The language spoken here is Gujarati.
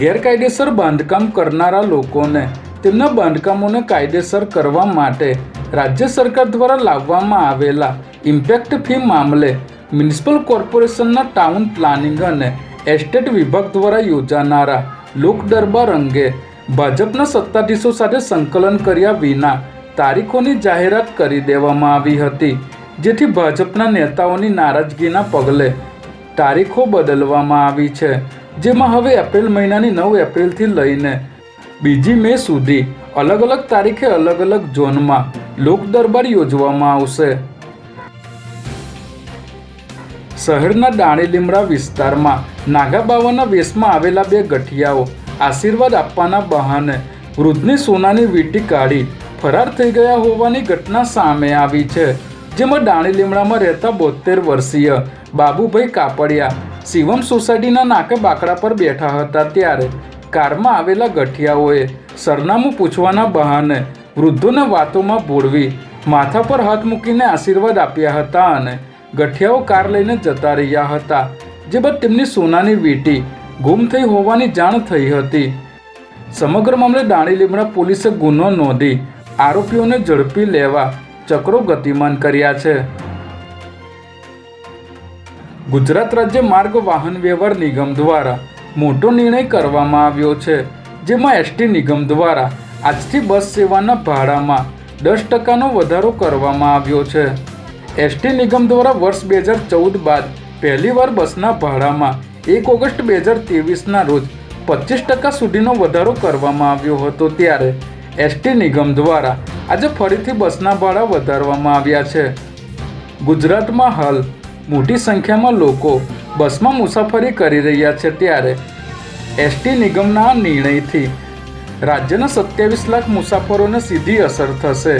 ગેરકાયદેસર બાંધકામ કરનારા લોકોને તેમના બાંધકામોને કાયદેસર કરવા માટે રાજ્ય સરકાર દ્વારા લાવવામાં આવેલા ઇમ્પેક્ટ ફી મામલે મ્યુનિસિપલ કોર્પોરેશનના ટાઉન પ્લાનિંગ અને એસ્ટેટ વિભાગ દ્વારા યોજાનારા લોક દરબાર અંગે ભાજપના સત્તાધીશો સાથે સંકલન કર્યા વિના તારીખોની જાહેરાત કરી દેવામાં આવી હતી, જેથી ભાજપના નેતાઓની નારાજગીના પગલે તારીખો બદલવામાં આવી છે. જેમાં હવે એપ્રિલ મહિનાની નવ એપ્રિલથી લઈને બીજી મે સુધી અલગ અલગ તારીખે અલગ અલગ ઝોનમાં લોક દરબાર યોજવામાં આવશે. શહેરના દાણી લીમડા વિસ્તારમાં નાગાબાવાના વેશમાં આવેલા બે ગઠિયાઓ આશીર્વાદ આપવાના બહાને વૃદ્ધની સોનાની વીંટી કાઢી ફરાર થઈ ગયા હોવાની ઘટના સામે આવી છે, જેમાં દાણી લીમડામાં રહેતા બોતેર વર્ષીય બાબુભાઈ કાપડિયા શિવમ સોસાયટીના નાકે બાકડા પર બેઠા હતા ત્યારે કારમાં આવેલા ગઠિયાઓએ સરનામું પૂછવાના બહાને વૃદ્ધોને વાતોમાં ભોળવી માથા પર હાથ મૂકીને આશીર્વાદ આપ્યા હતા અને ગઠિયાઓ કાર લઈને જતા રહ્યા હતા, જે બાદ તેમની સોનાની વીંટી ગુમ થઈ હોવાની જાણ થઈ હતી. સમગ્ર મામલે દાણી લીમડા પોલીસે ગુનો નોંધી આરોપીઓને ઝડપી લેવા ચક્રો ગતિમાન કર્યા છે. ગુજરાત રાજ્ય માર્ગ વાહન વ્યવહાર નિગમ દ્વારા મોટો નિર્ણય કરવામાં આવ્યો છે, જેમાં એસટી નિગમ દ્વારા આજથી બસ સેવાના ભાડામાં દસ ટકાનો વધારો કરવામાં આવ્યો છે. એસટી નિગમ દ્વારા વર્ષ બે હજાર ચૌદ બાદ પહેલીવાર બસના ભાડામાં એક ઓગસ્ટ બે હજાર ત્રેવીસના રોજ પચીસ ટકા સુધીનો વધારો કરવામાં આવ્યો હતો ત્યારે એસટી નિગમ દ્વારા આજે ફરીથી બસના ભાડા વધારવામાં આવ્યા છે. ગુજરાતમાં હાલ મોટી સંખ્યામાં લોકો બસમાં મુસાફરી કરી રહ્યા છે ત્યારે એસટી નિગમના નિર્ણયથી રાજ્યના સત્યાવીસ લાખ મુસાફરોને સીધી અસર થશે.